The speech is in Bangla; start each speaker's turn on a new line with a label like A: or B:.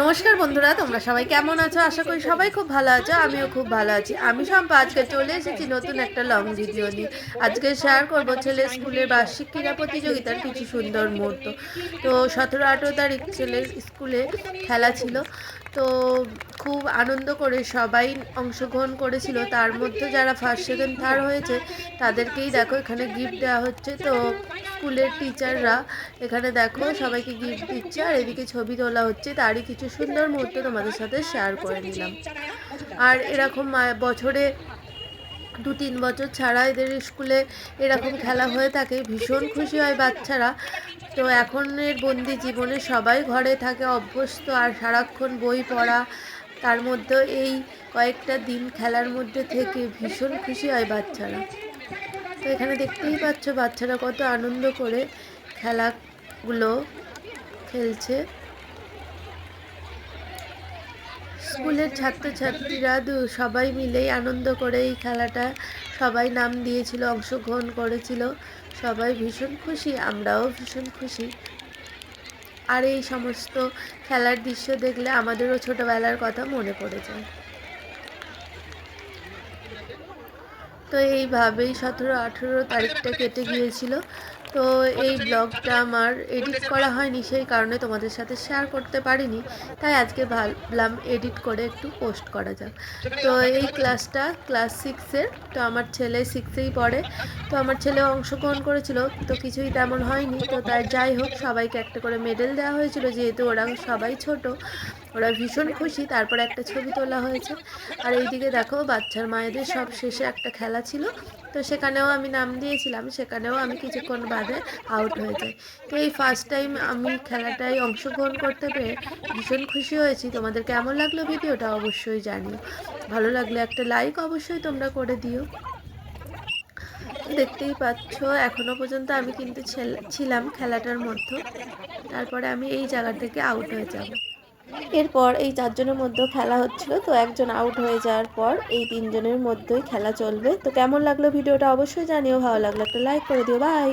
A: নমস্কার বন্ধুরা, তোমরা সবাই কেমন আছো? আশা করি সবাই খুব ভালো আছো, আমিও খুব ভালো আছি। আমি সম্পা আজকে চলে এসেছি নতুন একটা লং ভিডিও নিয়ে। আজকে শেয়ার করব ছেলে স্কুলের বার্ষিক ক্রীড়া প্রতিযোগিতার কিছু সুন্দর মুহূর্ত। তো সতেরো আঠেরো তারিখ ছেলের স্কুলে খেলা ছিল। তো খুব আনন্দ করে সবাই অংশগ্রহণ করেছিল। তার মধ্যে যারা ফার্স্ট সেকেন্ড থার্ড হয়েছে, তাদেরকেই দেখো এখানে গিফট দেওয়া হচ্ছে। তো স্কুলের টিচাররা এখানে দেখো সবাইকে গিফট দিচ্ছে আর এদিকে ছবি তোলা হচ্ছে। তারই কিছু সুন্দর মুহূর্ত তোমাদের সাথে শেয়ার করে নিলাম। আর এরকম বছরে দু তিন বছর ছাড়া এদের স্কুলে এরকম খেলা হয়ে থাকে, ভীষণ খুশি হয় বাচ্চারা। তো এখনের বন্দি জীবনে সবাই ঘরে থাকে অভ্যস্ত আর সারাক্ষণ বই পড়া। তার মধ্যেও এই কয়েকটা দিন খেলার মধ্যে থেকে ভীষণ খুশি হয় বাচ্চারা। তো এখানে দেখতেই পাচ্ছ বাচ্চারা কত আনন্দ করে খেলাগুলো খেলছে। স্কুলের ছাত্রছাত্রীরা সবাই মিলেই আনন্দ করে এই খেলাটা। সবাই নাম দিয়েছিল, অংশগ্রহণ করেছিল। সবাই ভীষণ খুশি, আমরাও ভীষণ খুশি। আর এই সমস্ত খেলার দৃশ্য দেখলে আমাদেরও ছোটোবেলার কথা মনে পড়ে যায়। তো এইভাবেই সতেরো আঠেরো তারিখটা কেটে গিয়েছিল। তো এই ব্লগটা আমার এডিট করা হয়নি, সেই কারণে তোমাদের সাথে শেয়ার করতে পারিনি। তাই আজকে ভাবলাম এডিট করে একটু পোস্ট করা যাক। তো এই ক্লাসটা ক্লাস সিক্সের তো আমার ছেলে সিক্সেই পড়ে। তো আমার ছেলে অংশগ্রহণ করেছিল, তো কিছুই তেমন হয়নি। তো তাই যাই হোক, সবাইকে একটা করে মেডেল দেওয়া হয়েছিল, যেহেতু ওরা সবাই ছোট। ওরা ভীষণ খুশি, তারপর একটা ছবি তোলা হয়েছে। আর এইদিকে দেখো, বাচ্চার মায়েদের সব শেষে একটা খেলা ছিল। তো সেখানেও আমি নাম দিয়েছিলাম, সেখানেও আমি কিছুক্ষণ বাদে আউট হয়ে যাই। তো এই ফার্স্ট টাইম আমি খেলাটায় অংশগ্রহণ করতে পেরে ভীষণ খুশি হয়েছি। তোমাদের কেমন লাগল ভিডিওটা অবশ্যই জানিও। ভালো লাগলে একটা লাইক অবশ্যই তোমরা করে দিও। দেখতেই পাচ্ছ, এখনও পর্যন্ত আমি কিন্তু ছেল- ছিলাম খেলাটার মধ্যে। তারপরে আমি এই জায়গা থেকে আউট হয়ে যাব। এরপর এই চারজনের মধ্যেও খেলা হচ্ছিল, তো একজন আউট হয়ে যাওয়ার পর এই তিনজনের মধ্যেই খেলা চলবে। তো কেমন লাগল ভিডিওটা অবশ্যই জানিও, ভালো লাগল একটা লাইক করে দিও বাই